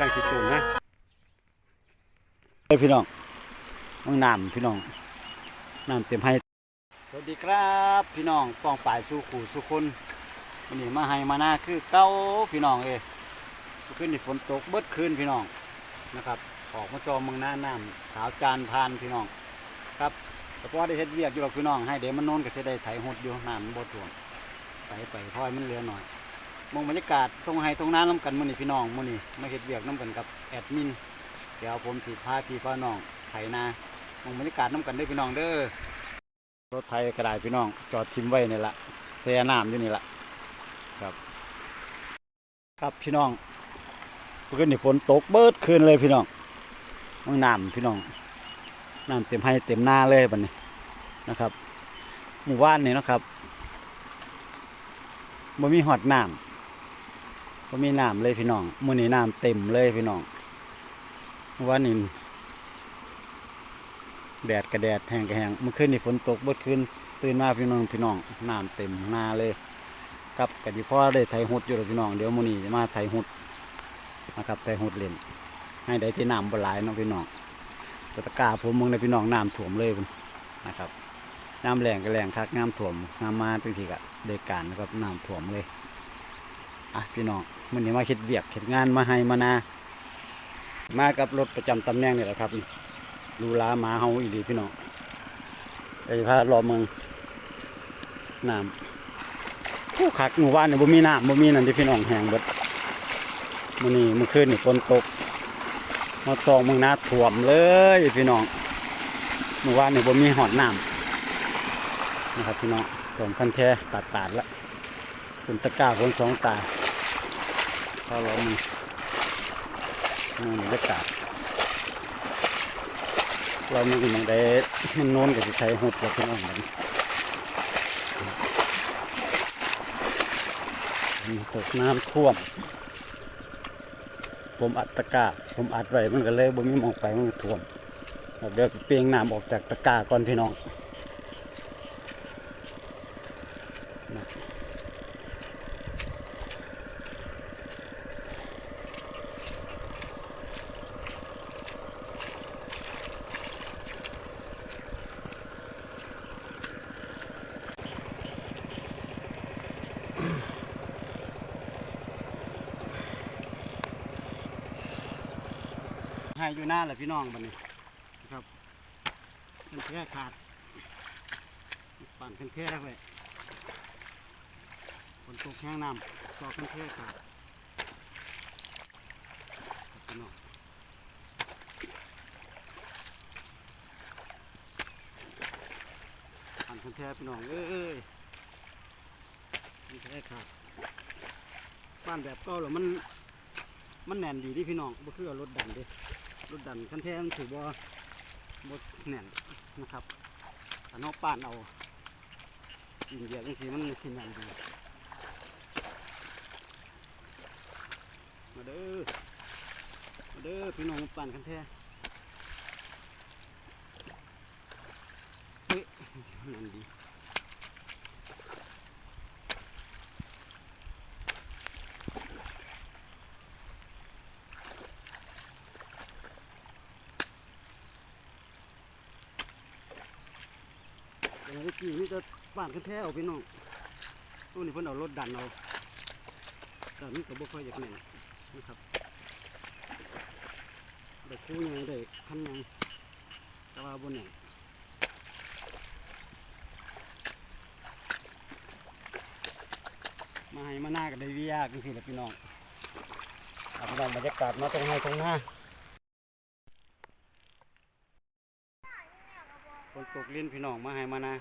ล่างสิดตุ่มนะเฮ้ยพี่น้องมังน้ำพี่น้องน้ำเต็มให้สวัสดีครับพี่น้องป้องป่ายสู่ขู่สู่คนวันนี้มาให้มาหน้าคือเก้าพี่น้องเอยขึ้นในฝนตกเบิดคืนพี่น้องนะครับ ออกมาจอเมืองหน้าน้ำขาวจานพานพี่น้อง ครับแต่พอได้เฮ็ดเวียกอยู่กับพี่น้องให้เดี๋ยวมันโน่นก็จะได้ไถหดอยู่น้ำมันบ่ท่วมไปไปพอยมันเหลือหน่อย มองบรรยากาศตรงไห้ตรงน้ำน้ำกันมื้อนี้พี่น้องมื้อนี้มาเฮ็ดเวียกน้ำกันกับแอดมิน เดี๋ยวผมสิพาพี่พาน้องไถนามองบรรยากาศน้ำกันด้อพี่น้องเด้อรถไทยกระไดพี่น้อง จอดทิมไว้นี่ละแช่น้ำอยู่นี่ละครับ ครับพี่น้องเมื่อนนี่ฝนตกเบิดคืนเลยพี่น้องมังน้ำพี่น้องน้ำเต็มให้เต็มหน้าเลยบัดนี้นะครับหมู่บ้านนี่นะครับบ่มีหอดน้ำ บ่มีน้ำเลยพี่น้องมื้อนี้น้ำเต็มเลยพี่น้องหมู่บ้านนี่แดดกระแดดแห้งกระแห้งเมื่อคืนนี่ฝนตกเมื่อคืนตื่นมาพี่น้องพี่น้องน้ำเต็มหน้าเลยครับกะดิพ่อได้ไถหุดอยู่แล้วพี่น้องเดี๋ยวมื้อนี้จะมาไถหุดนะครับไถหุดเล่นให้ได้ที่น้ำบหลายน้องพี่น้องตะกาผมมึงในพี่น้องน้ำถ่วมเลยพุ่นนะครับน้ำแรงก็แรงคักน้ำถ่วมน้ำมาจังสิกะได้การนะครับน้ำถ่วมเลย อะพี่น้องมื้อนี้มาเฮ็ดเวียกเฮ็ดงานมาให้มานา มากับรถประจำตำแหน่งนี่แหละครับนี่ดูลาหมาเฮาอีหลีพี่น้องไปพารอเมืองน้ำผู้ขักหมู่บ้านเนี่ยบ่มีน้ำบ่มีนั่นที่พี่น้องแห้งเบิดมื้อนี้มื่อคืนนี่ฝนตกมาซองเมืองนาท่วมเลยพี่น้องหมู่บ้านนี่บ่มีหอดน้ำนะครับพี่น้องท่มคันแท้ตาดตาดๆละเป็นตะก้าคนสองตา พารอเมืองนี่บรรยากาศเรามีมันได้มันโน้นกับใช้หุดแล้วพี่น้องมันตกน้ำท่วม ผมอัดตะกาผมอัดไว้มันก็เลยบ่มีมองไปมันก็ท่วมเดี๋ยวเปลียงน้ำออกจากตะกาก่อนพี่น้อง ให้อยู่หน้าแหละพี่น้องบัดนี้นะครับขึ้นแท่ขาดปั่นขึ้นแท่ไว้ฝนตกแห้งน้ำซอกขึ้นแท่ขาดพี่น้องปั่นขึ้นแท่พี่น้องเอ้ยขึ้นแท่ขาดปั่นแบบเก่าแล้วมันมันแน่นดีที่พี่น้องบ่คือเอารถดันเดิ รถดันคันแท้มันถือว่าบ่แน่นนะครับถ้านอกป้านเอายิงเหยียจังซี่มันสิแน่นดีมาเด้อมาเด้อพี่น้องมาปั่นคันแท้เฮ้ยแน่นดีแต่เมื่อกี้ นี่จะปั่นคันแท้เอาพี่น้องตัวนี้เพิ่นเอารถดันเอาแต่นี่ก็บ่ค่อยอยากแน่นนะครับได้คู่ยังได้คันยังต่ว่าบนแน่นมาให้มาหน้ากันได้วิยากจังซี่แหละพี่น้องอาไปบรรยากาศมาตรงให้ตรงหน้าฝนตกลิ้นพี่น้องมาให้มาน้า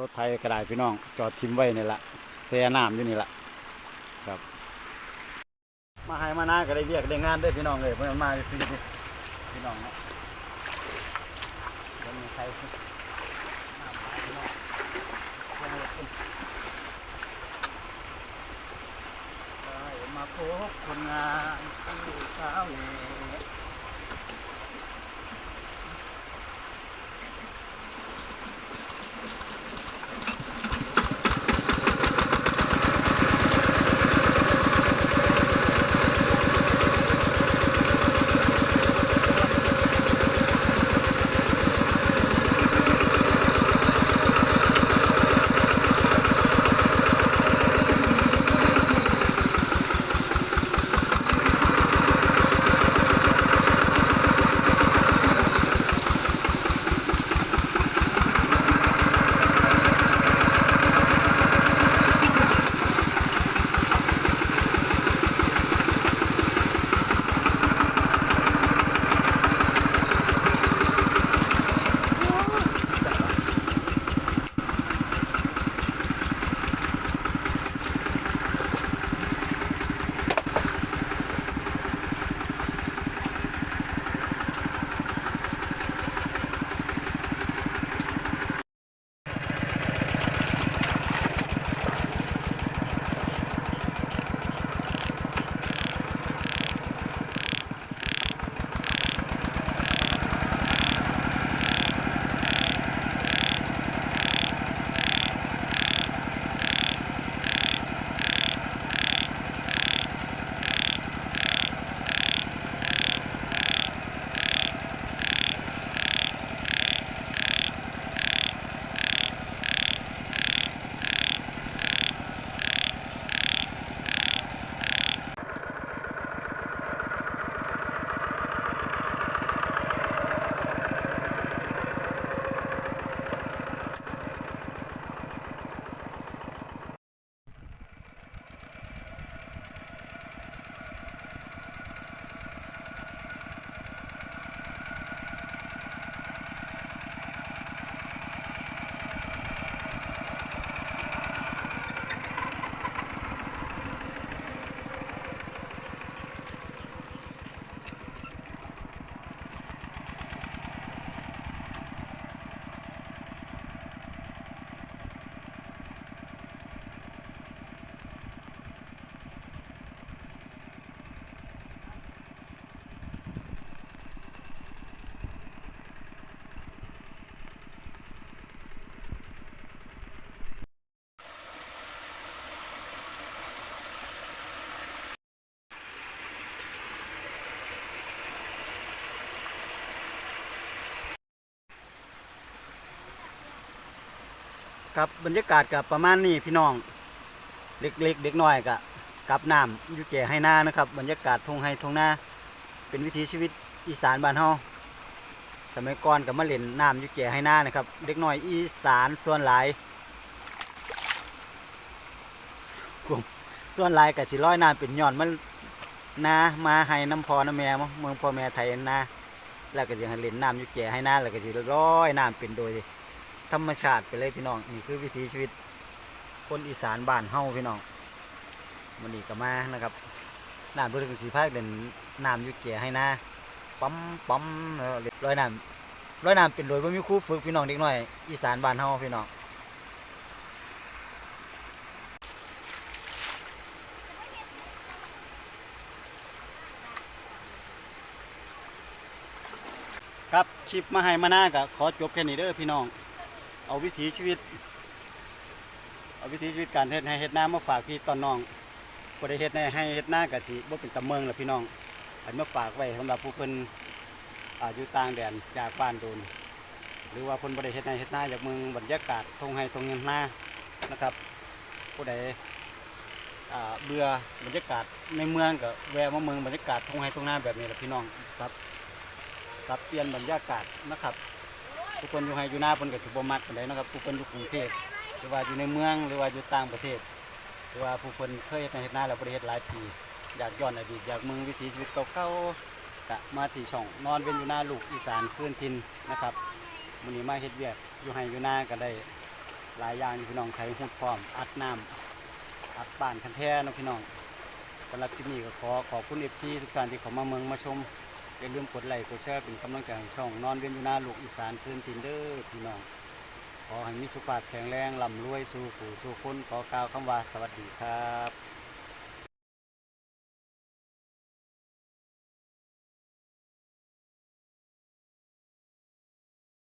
รถไทยกระไดพี่น้อง จอดทิมไว้นี่ละแช่น้ำอยู่นี่ละครับ มาให้มาหน้าก็ได้เรียกได้งานได้พี่น้องเลยเพื่อนมาซื้อพี่น้องเนาะแล้วมีใครน้ำหลายพี่น้องยังไม่ได้กินพบคนงานที่เช้าเล่ ครับบรรยากาศกับประมาณนี้พี่น้อง เล็กๆเด็กน้อยกับกับน้ำอยู่แก่ให้หน้านะครับ บรรยากาศทงให้ทงหน้าเป็นวิถีชีวิตอีสานบ้านเฮาสมัยก่อนกับมาเล่นน้ำอยู่แก่ให้หน้านะครับ เด็กน้อยอีสานส่วนหลายกลุ่มส่วนหลายกับสิร้อยน้ำเป็นย่อนมันนามาให้น้ำพอน้ำแม่เมืองพ่อแม่ไทยนาแล้วก็จะให้เล่นน้ำอยู่แก่ให้หน้าแล้วก็สิร้อยน้ำเป็นโดย ธรรมชาติไปเลยพี่น้องนี่คือวิถีชีวิต คนอีสานบ้านเฮาพี่น้องมันนี่ก็มานะครับน้ำด้วยกันสีภาคเด่นน้ำยุเกียให้น้าปั๊มปั๊มแล้วร้อยน้ำร้อยน้ำเป็นโดยว่ามีครูฝึกพี่น้องเด็กน้อยอีสานบ้านเฮาพี่น้องครับคลิปมาให้มาหน้าก็ขอจบแค่นี้เด้อพี่น้อง เอาวิถีชีวิต เอาวิถีชีวิตการเฮ็ดให้เฮ็ดนามาฝากพี่ตอนน้องบ่ได้เฮ็ดให้ให้เฮ็ดน้ากะสิบ่เป็นตะเมืองล่ะพี่น้อง อันมาฝากไว้สำหรับผู้เพิ่นอาอยู่ต่างแดนจากบ้านโดน หรือว่าเพิ่นบ่ได้เฮ็ดให้เฮ็ดน้าอยากเมืองบรรยากาศทงไห้ทงนานะครับ ผู้ใดเบื่อบรรยากาศในเมืองก็แวะมาเมืองบรรยากาศทงไห้ทงหน้าแบบนี้ละพี่น้องซับซับเปลี่ยนบรรยากาศนะครับ ทุกคนอยู่ให้อยู่หน้าเพิ่นก็สิบ่มักปานใดเนาะครับทุกคนอยู่กรุงเทพหรือว่าอยู่ในเมืองหรือว่าอยู่ต่างประเทศ หรือว่าผู้คนเคยเฮ็ดนาเฮ็ดนาแล้วบ่ได้เฮ็ดหลายปีอยากย้อนอดีตอยากเมืองวิถีชีวิตเก่าๆก็มาที่ช่องนอนเป็นอยู่หน้าลูกอีสานพื้นถิ่นนะครับมื้อนี้มาเฮ็ดเวียกอยู่ให้อยู่หน้าก็ได้หลายอย่างอยู่พี่น้องไถหุดพร้อมอัดน้ำอัดบ้านคันแท้เนาะพี่น้องสำหรับคลิปนี้ก็ขอขอบคุณ FC ทุกท่านที่เข้ามาเมืองมาชม อย่าลืมกดไลค์กดแชร์เป็นกำลังใจให้ช่องนอนเวียนอยู่หน้าลูกอีสานพื้นทินเดอร์พี่น้อง ขอให้มีสุขภาพแข็งแรงร่ำรวยสู่ผู้สู่คนขอกล่าวคำว่าสวัสดีครับ